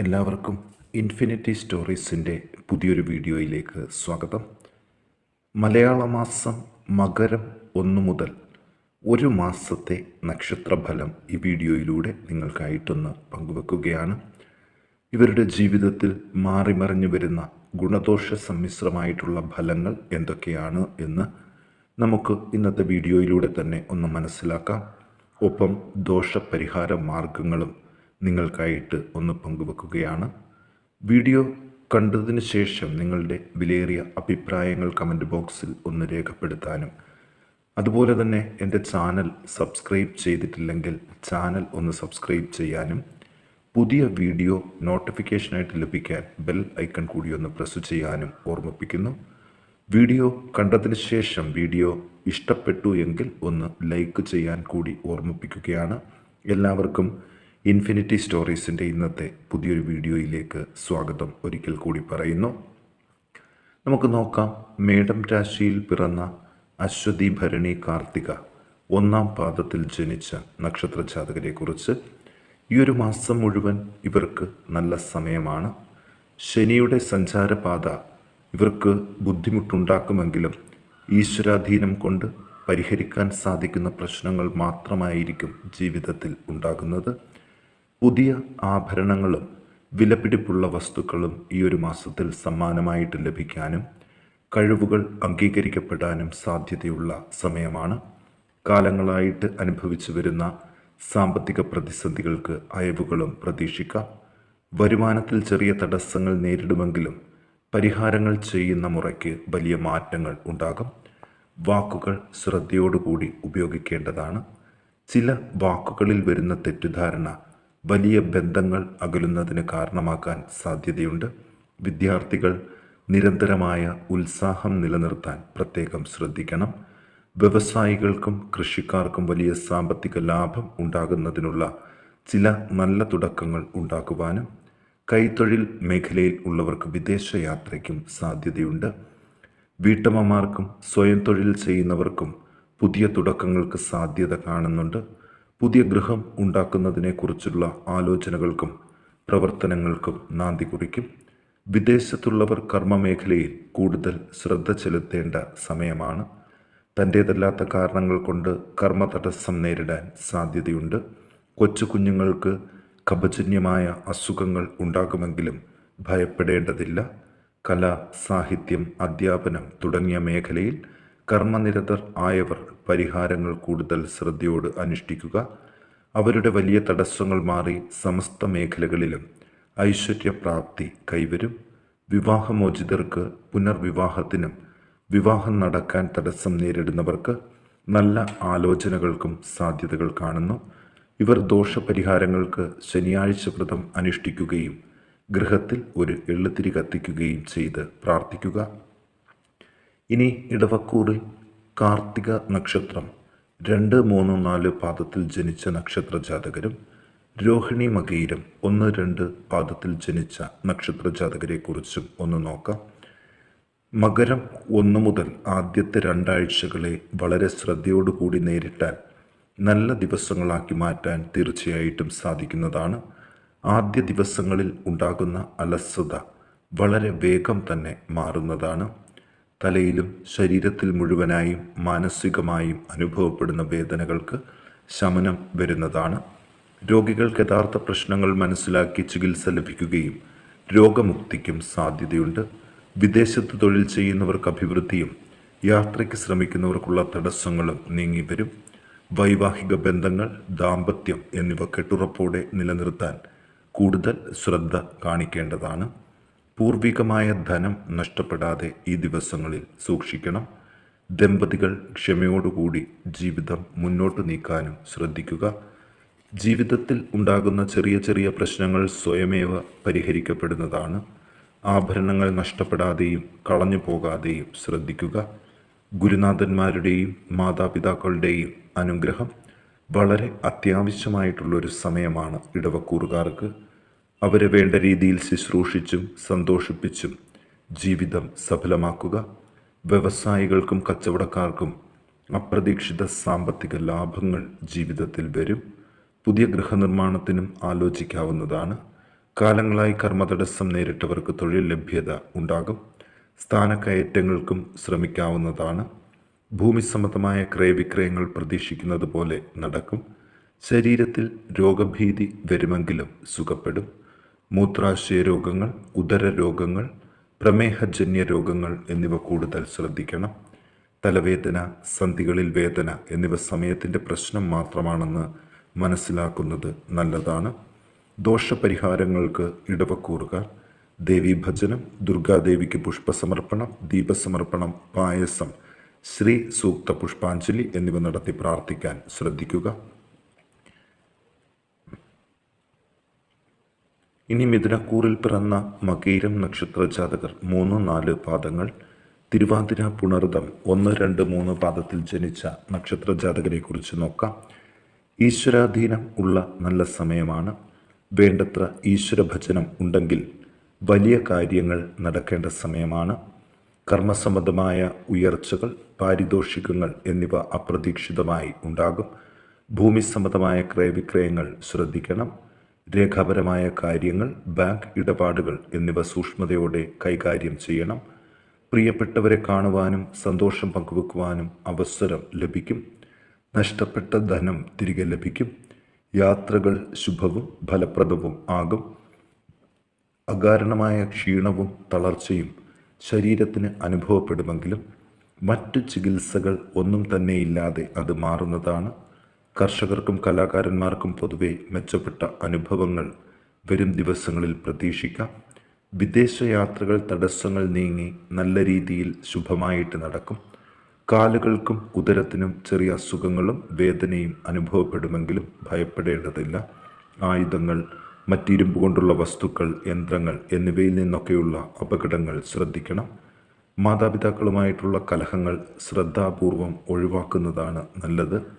എല്ലാവർക്കും ഇൻഫിനിറ്റി സ്റ്റോറീസിന്റെ പുതിയൊരു വീഡിയോയിലേക്ക് സ്വാഗതം. മലയാള മാസം മകരം ഒന്നു മുതൽ ഒരു മാസത്തെ നക്ഷത്രഫലം ഈ വീഡിയോയിലൂടെ നിങ്ങൾക്കായിട്ടൊന്ന് പങ്കുവെക്കുകയാണ്. ഇവരുടെ ജീവിതത്തിൽ മാറിമറിഞ്ഞു വരുന്ന ഗുണദോഷ സമ്മിശ്രമായിട്ടുള്ള ഫലങ്ങൾ എന്തൊക്കെയാണ് എന്ന് നമുക്ക് ഇന്നത്തെ വീഡിയോയിലൂടെ തന്നെ ഒന്ന് മനസ്സിലാക്കാം. ഒപ്പം ദോഷപരിഹാര മാർഗങ്ങളും നിങ്ങൾക്കായിട്ട് ഒന്ന് പങ്കുവെക്കുകയാണ്. വീഡിയോ കണ്ടതിന് ശേഷം നിങ്ങളുടെ വിലയേറിയ അഭിപ്രായങ്ങൾ കമന്റ് ബോക്സിൽ ഒന്ന് രേഖപ്പെടുത്താനും. അതുപോലെ തന്നെ എന്റെ ചാനൽ സബ്സ്ക്രൈബ് ചെയ്തിട്ടില്ലെങ്കിൽ ചാനൽ ഒന്ന് സബ്സ്ക്രൈബ് ചെയ്യാനും. പുതിയ വീഡിയോ നോട്ടിഫിക്കേഷനായിട്ട് ലഭിക്കാൻ ബെൽ ഐക്കൺ കൂടി ഒന്ന് പ്രസ് ചെയ്യാനും ഓർമ്മിപ്പിക്കുന്നു. വീഡിയോ കണ്ടതിന് ശേഷം വീഡിയോ ഇഷ്ടപ്പെട്ടു എങ്കിൽ ഒന്ന് ലൈക്ക് ചെയ്യാൻ കൂടി ഓർമ്മിപ്പിക്കുകയാണ്. എല്ലാവർക്കും ഇൻഫിനിറ്റി സ്റ്റോറീസിന്റെ ഇന്നത്തെ പുതിയൊരു വീഡിയോയിലേക്ക് സ്വാഗതം. ഒരിക്കൽ കൂടി പറയുന്നു. നമുക്ക് നോക്കാം. മേടം രാശിയിൽ പിറന്ന അശ്വതി ഭരണി കാർത്തിക ഒന്നാം പാദത്തിൽ ജനിച്ച നക്ഷത്ര ജാതകരെക്കുറിച്ച് ഈ ഒരു മാസം മുഴുവൻ ഇവർക്ക് നല്ല സമയമാണ്. ശനിയുടെ സഞ്ചാരപാത ഇവർക്ക് ബുദ്ധിമുട്ടുണ്ടാക്കുമെങ്കിലും ഈശ്വരാധീനം കൊണ്ട് പരിഹരിക്കാൻ സാധിക്കുന്ന പ്രശ്നങ്ങൾ മാത്രമായിരിക്കും ജീവിതത്തിൽ ഉണ്ടാകുന്നത്. പുതിയ ആഭരണങ്ങളും വിലപിടിപ്പുള്ള വസ്തുക്കളും ഈ ഒരു മാസത്തിൽ സമ്മാനമായിട്ട് ലഭിക്കാനും കഴിവുകൾ അംഗീകരിക്കപ്പെടാനും സാധ്യതയുള്ള സമയമാണ്. കാലങ്ങളായിട്ട് അനുഭവിച്ചു വരുന്ന സാമ്പത്തിക പ്രതിസന്ധികൾക്ക് അയവുകളും പ്രതീക്ഷിക്കാം. വരുമാനത്തിൽ ചെറിയ തടസ്സങ്ങൾ നേരിടുമെങ്കിലും പരിഹാരങ്ങൾ ചെയ്യുന്ന മുറയ്ക്ക് വലിയ മാറ്റങ്ങൾ ഉണ്ടാകും. വാക്കുകൾ ശ്രദ്ധയോടുകൂടി ഉപയോഗിക്കേണ്ടതാണ്. ചില വാക്കുകളിൽ വരുന്ന തെറ്റിദ്ധാരണ വലിയ ബന്ധങ്ങൾ അകലുന്നതിന് കാരണമാക്കാൻ സാധ്യതയുണ്ട്. വിദ്യാർത്ഥികൾ നിരന്തരമായ ഉത്സാഹം നിലനിർത്താൻ പ്രത്യേകം ശ്രദ്ധിക്കണം. വ്യവസായികൾക്കും കൃഷിക്കാർക്കും വലിയ സാമ്പത്തിക ലാഭം ഉണ്ടാകുന്നതിനുള്ള ചില നല്ല തുടക്കങ്ങൾ ഉണ്ടാക്കുവാനും കൈത്തൊഴിൽ മേഖലയിൽ ഉള്ളവർക്ക് വിദേശയാത്രയ്ക്കും സാധ്യതയുണ്ട്. വീട്ടമ്മമാർക്കും സ്വയം തൊഴിൽ ചെയ്യുന്നവർക്കും പുതിയ തുടക്കങ്ങൾക്ക് സാധ്യത കാണുന്നുണ്ട്. പുതിയ ഗൃഹം ഉണ്ടാക്കുന്നതിനെക്കുറിച്ചുള്ള ആലോചനകൾക്കും പ്രവർത്തനങ്ങൾക്കും നാന്തി കുറിക്കും. വിദേശത്തുള്ളവർ കർമ്മമേഖലയിൽ കൂടുതൽ ശ്രദ്ധ ചെലുത്തേണ്ട സമയമാണ്. തന്റേതല്ലാത്ത കാരണങ്ങൾ കൊണ്ട് കർമ്മ തടസ്സം നേരിടാൻ സാധ്യതയുണ്ട്. കൊച്ചു കുഞ്ഞുങ്ങൾക്ക് കപജന്യമായ അസുഖങ്ങൾ ഉണ്ടാകുമെങ്കിലും ഭയപ്പെടേണ്ടതില്ല. കല സാഹിത്യം അധ്യാപനം തുടങ്ങിയ മേഖലയിൽ കർമ്മനിരതർ ആയവർ പരിഹാരങ്ങൾ കൂടുതൽ ശ്രദ്ധയോട് അനുഷ്ഠിക്കുക. അവരുടെ വലിയ തടസ്സങ്ങൾ മാറി സമസ്ത മേഖലകളിലും ഐശ്വര്യപ്രാപ്തി കൈവരും. വിവാഹമോചിതർക്ക് പുനർവിവാഹത്തിനും വിവാഹം നടക്കാൻ തടസ്സം നേരിടുന്നവർക്ക് നല്ല ആലോചനകൾക്കും സാധ്യതകൾ കാണുന്നു. ഇവർ ദോഷപരിഹാരങ്ങൾക്ക് ശനിയാഴ്ച വ്രതം അനുഷ്ഠിക്കുകയും ഗൃഹത്തിൽ ഒരു എള്ളുതിരി കത്തിക്കുകയും ചെയ്ത് പ്രാർത്ഥിക്കുക. ഇനി ഇടവക്കൂറിൽ കാർത്തിക നക്ഷത്രം. രണ്ട് മൂന്ന് നാല് പാദത്തിൽ ജനിച്ച നക്ഷത്ര ജാതകരും രോഹിണി മകയിരം ഒന്ന് രണ്ട് പാദത്തിൽ ജനിച്ച നക്ഷത്ര ജാതകരെക്കുറിച്ചും ഒന്ന് നോക്കാം. മകരം ഒന്ന് മുതൽ ആദ്യത്തെ രണ്ടാഴ്ചകളെ വളരെ ശ്രദ്ധയോടുകൂടി നേരിട്ടാൽ നല്ല ദിവസങ്ങളാക്കി മാറ്റാൻ തീർച്ചയായിട്ടും സാധിക്കുന്നതാണ്. ആദ്യ ദിവസങ്ങളിൽ ഉണ്ടാകുന്ന അലസത വളരെ വേഗം തന്നെ മാറുന്നതാണ്. തലയിലും ശരീരത്തിൽ മുഴുവനായും മാനസികമായും അനുഭവപ്പെടുന്ന വേദനകൾക്ക് ശമനം വരുന്നതാണ്. രോഗികൾക്ക് യഥാർത്ഥ പ്രശ്നങ്ങൾ മനസ്സിലാക്കി ചികിത്സ ലഭിക്കുകയും രോഗമുക്തിക്കും സാധ്യതയുണ്ട്. വിദേശത്ത് തൊഴിൽ ചെയ്യുന്നവർക്ക് അഭിവൃദ്ധിയും യാത്രയ്ക്ക് ശ്രമിക്കുന്നവർക്കുള്ള തടസ്സങ്ങളും നീങ്ങിവരും വൈവാഹിക ബന്ധങ്ങൾ ദാമ്പത്യം എന്നിവ കെട്ടുറപ്പോടെ നിലനിർത്താൻ കൂടുതൽ ശ്രദ്ധ കാണിക്കേണ്ടതാണ്. പൂർവികമായ ധനം നഷ്ടപ്പെടാതെ ഈ ദിവസങ്ങളിൽ സൂക്ഷിക്കണം. ദമ്പതികൾ ക്ഷമയോടുകൂടി ജീവിതം മുന്നോട്ട് നീക്കാനും ശ്രദ്ധിക്കുക. ജീവിതത്തിൽ ഉണ്ടാകുന്ന ചെറിയ ചെറിയ പ്രശ്നങ്ങൾ സ്വയമേവ പരിഹരിക്കപ്പെടുന്നതാണ്. ആഭരണങ്ങൾ നഷ്ടപ്പെടാതെയും കളഞ്ഞു പോകാതെയും ശ്രദ്ധിക്കുക. ഗുരുനാഥന്മാരുടെയും മാതാപിതാക്കളുടെയും അനുഗ്രഹം വളരെ അത്യാവശ്യമായിട്ടുള്ളൊരു സമയമാണ് ഇടവക്കൂറുകാർക്ക്. അവരെ വേണ്ട രീതിയിൽ ശുശ്രൂഷിച്ചും സന്തോഷിപ്പിച്ചും ജീവിതം സഫലമാക്കുക. വ്യവസായികൾക്കും കച്ചവടക്കാർക്കും അപ്രതീക്ഷിത സാമ്പത്തിക ലാഭങ്ങൾ ജീവിതത്തിൽ വരും. പുതിയ ഗൃഹനിർമ്മാണത്തിനും ആലോചിക്കാവുന്നതാണ്. കാലങ്ങളായി കർമ്മ കർമ്മതടസ്സം നേരിട്ടവർക്ക് തൊഴിൽ ലഭ്യത ഉണ്ടാകും. സ്ഥാനക്കയറ്റങ്ങൾക്കും ശ്രമിക്കാവുന്നതാണ്. ഭൂമി സംബന്ധമായ ക്രയവിക്രയങ്ങൾ പ്രതീക്ഷിക്കുന്നത് പോലെ നടക്കും. ശരീരത്തിൽ രോഗഭീതി വരുമെങ്കിലും സുഖപ്പെടും. മൂത്രാശയ രോഗങ്ങൾ ഉദര രോഗങ്ങൾ പ്രമേഹജന്യ രോഗങ്ങൾ എന്നിവ കൂടുതൽ ശ്രദ്ധിക്കണം. തലവേദന സന്ധികളിൽ വേദന എന്നിവ സമയത്തിന്റെ പ്രശ്നം മാത്രമാണെന്ന് മനസ്സിലാക്കുന്നത് നല്ലതാണ്. ദോഷപരിഹാരങ്ങൾക്ക് ഇടവക്കൂറുക. ദേവീഭജനം ദുർഗാദേവിക്ക് പുഷ്പസമർപ്പണം ദീപസമർപ്പണം പായസം ശ്രീ സൂക്ത പുഷ്പാഞ്ജലി എന്നിവ നടത്തി പ്രാർത്ഥിക്കാൻ ശ്രദ്ധിക്കുക. ഇനി മിഥുനക്കൂറിൽ പിറന്ന മകീരം നക്ഷത്ര ജാതകർ മൂന്ന് നാല് പാദങ്ങൾ. തിരുവാതിര പുണർദം ഒന്ന് രണ്ട് മൂന്ന് പാദത്തിൽ ജനിച്ച നക്ഷത്ര ജാതകരെ കുറിച്ച് നോക്കാം. ഈശ്വരാധീനം ഉള്ള നല്ല സമയമാണ്. വേണ്ടത്ര ഈശ്വരഭജനം ഉണ്ടെങ്കിൽ വലിയ കാര്യങ്ങൾ നടക്കേണ്ട സമയമാണ്. കർമ്മസംബന്ധമായ ഉയർച്ചകൾ പാരിതോഷികങ്ങൾ എന്നിവ അപ്രതീക്ഷിതമായി ഉണ്ടാകും. ഭൂമി സംബന്ധമായ ക്രയവിക്രയങ്ങൾ ശ്രദ്ധിക്കണം. രേഖാപരമായ കാര്യങ്ങൾ ബാങ്ക് ഇടപാടുകൾ എന്നിവ സൂക്ഷ്മതയോടെ കൈകാര്യം ചെയ്യണം. പ്രിയപ്പെട്ടവരെ കാണുവാനും സന്തോഷം പങ്കുവെക്കുവാനും അവസരം ലഭിക്കും. നഷ്ടപ്പെട്ട ധനം തിരികെ ലഭിക്കും. യാത്രകൾ ശുഭവും ഫലപ്രദവും ആകും. അകാരണമായ ക്ഷീണവും തളർച്ചയും ശരീരത്തിന് അനുഭവപ്പെടുമെങ്കിലും മറ്റു ചികിത്സകൾ ഒന്നും തന്നെയില്ലാതെ അത് മാറുന്നതാണ് കർഷകർക്കും കലാകാരന്മാർക്കും പൊതുവെ മെച്ചപ്പെട്ട അനുഭവങ്ങൾ വരും ദിവസങ്ങളിൽ പ്രതീക്ഷിക്കാം. വിദേശയാത്രകൾ തടസ്സങ്ങൾ നീങ്ങി നല്ല രീതിയിൽ ശുഭമായിട്ട് നടക്കും. കാലുകൾക്കും ഉദരത്തിനും ചെറിയ അസുഖങ്ങളും വേദനയും അനുഭവപ്പെടുമെങ്കിലും ഭയപ്പെടേണ്ടതില്ല. ആയുധങ്ങൾ മറ്റിരുമ്പ് കൊണ്ടുള്ള വസ്തുക്കൾ യന്ത്രങ്ങൾ എന്നിവയിൽ നിന്നൊക്കെയുള്ള അപകടങ്ങൾ ശ്രദ്ധിക്കണം. മാതാപിതാക്കളുമായിട്ടുള്ള കലഹങ്ങൾ ശ്രദ്ധാപൂർവം ഒഴിവാക്കുന്നതാണ് നല്ലത്.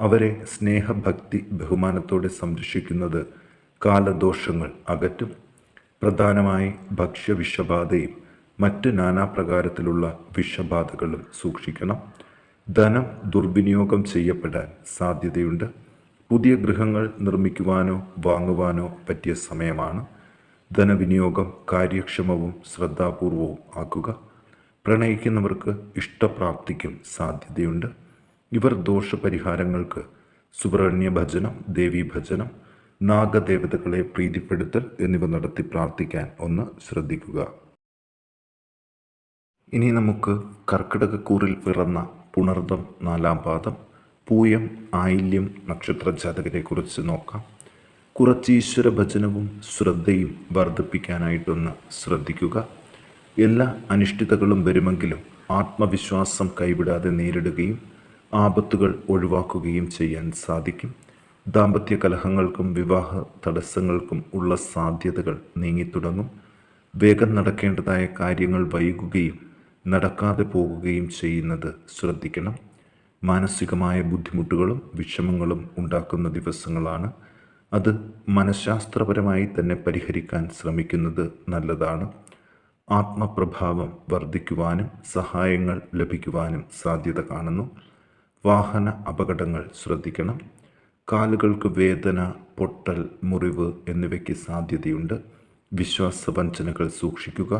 അവരെ സ്നേഹഭക്തി ബഹുമാനത്തോടെ സംരക്ഷിക്കുന്നത് കാലദോഷങ്ങൾ അകറ്റും. പ്രധാനമായി ഭക്ഷ്യവിഷബാധയും മറ്റ് നാനാപ്രകാരത്തിലുള്ള വിഷബാധകളും സൂക്ഷിക്കണം. ധനം ദുർവിനിയോഗം ചെയ്യപ്പെടാൻ സാധ്യതയുണ്ട്. പുതിയ ഗൃഹങ്ങൾ നിർമ്മിക്കുവാനോ വാങ്ങുവാനോ പറ്റിയ സമയമാണ്. ധനവിനിയോഗം കാര്യക്ഷമവും ശ്രദ്ധാപൂർവവും ആക്കുക. പ്രണയിക്കുന്നവർക്ക് ഇഷ്ടപ്രാപ്തിക്കും സാധ്യതയുണ്ട്. ഇവർ ദോഷപരിഹാരങ്ങൾക്ക് സുബ്രഹ്മണ്യ ഭജനം ദേവീ ഭജനം നാഗദേവതകളെ പ്രീതിപ്പെടുത്തൽ എന്നിവ നടത്തി പ്രാർത്ഥിക്കാൻ ഒന്ന് ശ്രദ്ധിക്കുക. ഇനി നമുക്ക് കർക്കിടകക്കൂറിൽ പിറന്ന പുണർദം നാലാം പാദം പൂയം ആയില്യം നക്ഷത്ര ജാതകരെക്കുറിച്ച് നോക്കാം. കുറച്ച് ഈശ്വര ഭജനവും ശ്രദ്ധയും വർദ്ധിപ്പിക്കാനായിട്ടൊന്ന് ശ്രദ്ധിക്കുക. എല്ലാ അനിഷ്ടിതകളും വരുമെങ്കിലും ആത്മവിശ്വാസം കൈവിടാതെ നേരിടുകയും ആപത്തുകൾ ഒഴിവാക്കുകയും ചെയ്യാൻ സാധിക്കും. ദാമ്പത്യ കലഹങ്ങൾക്കും വിവാഹ തടസ്സങ്ങൾക്കും ഉള്ള സാധ്യതകൾ നീങ്ങിത്തുടങ്ങും വേഗം നടക്കേണ്ടതായ കാര്യങ്ങൾ വൈകുകയും നടക്കാതെ പോകുകയും ചെയ്യുന്നത് ശ്രദ്ധിക്കണം. മാനസികമായ ബുദ്ധിമുട്ടുകളും വിഷമങ്ങളും ഉണ്ടാക്കുന്ന ദിവസങ്ങളാണ്. അത് മനഃശാസ്ത്രപരമായി തന്നെ പരിഹരിക്കാൻ ശ്രമിക്കുന്നത് നല്ലതാണ്. ആത്മപ്രഭാവം വർദ്ധിക്കുവാനും സഹായങ്ങൾ ലഭിക്കുവാനും സാധ്യത കാണുന്നു. വാഹന അപകടങ്ങൾ ശ്രദ്ധിക്കണം. കാലുകൾക്ക് വേദന പൊട്ടൽ മുറിവ് എന്നിവയ്ക്ക് സാധ്യതയുണ്ട്. വിശ്വാസവഞ്ചനകൾ സൂക്ഷിക്കുക.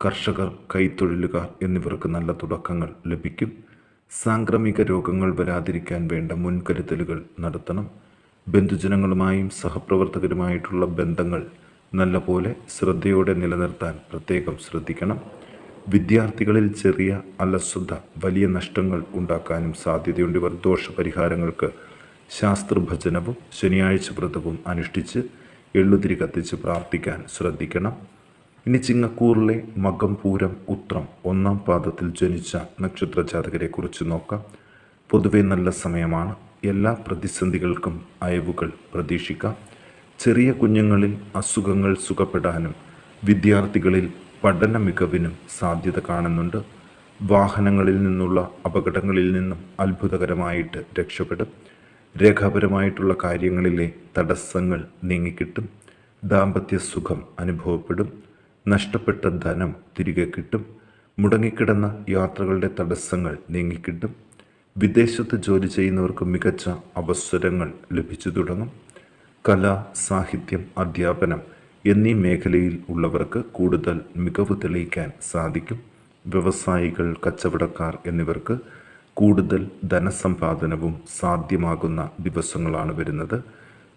കർഷകർ കൈത്തൊഴിലുകാർ എന്നിവർക്ക് നല്ല തുടക്കങ്ങൾ ലഭിക്കും. സാംക്രമിക രോഗങ്ങൾ വരാതിരിക്കാൻ വേണ്ട മുൻകരുതലുകൾ നടത്തണം. ബന്ധുജനങ്ങളുമായും സഹപ്രവർത്തകരുമായിട്ടുള്ള ബന്ധങ്ങൾ നല്ലപോലെ ശ്രദ്ധയോടെ നിലനിർത്താൻ പ്രത്യേകം ശ്രദ്ധിക്കണം. വിദ്യാർത്ഥികളിൽ ചെറിയ അലസത വലിയ നഷ്ടങ്ങൾ ഉണ്ടാക്കാനും സാധ്യതയുണ്ട്. ഇവർ ദോഷപരിഹാരങ്ങൾക്ക് ശാസ്ത്രഭജനവും ശനിയാഴ്ച വ്രതവും അനുഷ്ഠിച്ച് എള്ളുതിരി കത്തിച്ച് പ്രാർത്ഥിക്കാൻ ശ്രദ്ധിക്കണം. ഇനി ചിങ്ങക്കൂറിലെ മകം പൂരം ഉത്രം ഒന്നാം പാദത്തിൽ ജനിച്ച നക്ഷത്ര ജാതകരെ കുറിച്ച് നോക്കാം. പൊതുവെ നല്ല സമയമാണ്. എല്ലാ പ്രതിസന്ധികൾക്കും അയവുകൾ പ്രതീക്ഷിക്കാം. ചെറിയ കുഞ്ഞുങ്ങളിൽ അസുഖങ്ങൾ സുഖപ്പെടാനും വിദ്യാർത്ഥികളിൽ പഠന മികവിനും സാധ്യത കാണുന്നുണ്ട്. വാഹനങ്ങളിൽ നിന്നുള്ള അപകടങ്ങളിൽ നിന്നും അത്ഭുതകരമായിട്ട് രക്ഷപ്പെടും. രേഖാപരമായിട്ടുള്ള കാര്യങ്ങളിലെ തടസ്സങ്ങൾ നീങ്ങിക്കിട്ടും. ദാമ്പത്യ സുഖം അനുഭവപ്പെടും. നഷ്ടപ്പെട്ട ധനം തിരികെ കിട്ടും. മുടങ്ങിക്കിടന്ന യാത്രകളുടെ തടസ്സങ്ങൾ നീങ്ങിക്കിട്ടും. വിദേശത്ത് ജോലി ചെയ്യുന്നവർക്ക് മികച്ച അവസരങ്ങൾ ലഭിച്ചു തുടങ്ങും. കല സാഹിത്യം അധ്യാപനം എന്നീ മേഖലയിൽ ഉള്ളവർക്ക് കൂടുതൽ മികവ് തെളിയിക്കാൻ സാധിക്കും. വ്യവസായികൾ കച്ചവടക്കാർ എന്നിവർക്ക് കൂടുതൽ ധനസമ്പാദനവും സാധ്യമാകുന്ന ദിവസങ്ങളാണ് വരുന്നത്.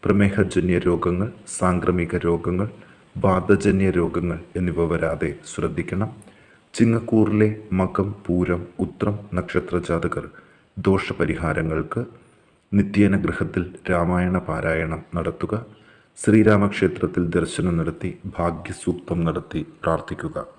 പ്രമേഹജന്യ രോഗങ്ങൾ സാംക്രമിക രോഗങ്ങൾ ബാധജന്യ രോഗങ്ങൾ എന്നിവ വരാതെ ശ്രദ്ധിക്കണം. ചിങ്ങക്കൂറിലെ മകം പൂരം ഉത്രം നക്ഷത്ര ജാതകർ ദോഷപരിഹാരങ്ങൾക്ക് നിത്യേന ഗൃഹത്തിൽ രാമായണ പാരായണം നടത്തുക. ശ്രീരാമക്ഷേത്രത്തിൽ ദർശനം നടത്തി ഭാഗ്യസൂക്തം നടത്തി പ്രാർത്ഥിക്കുക.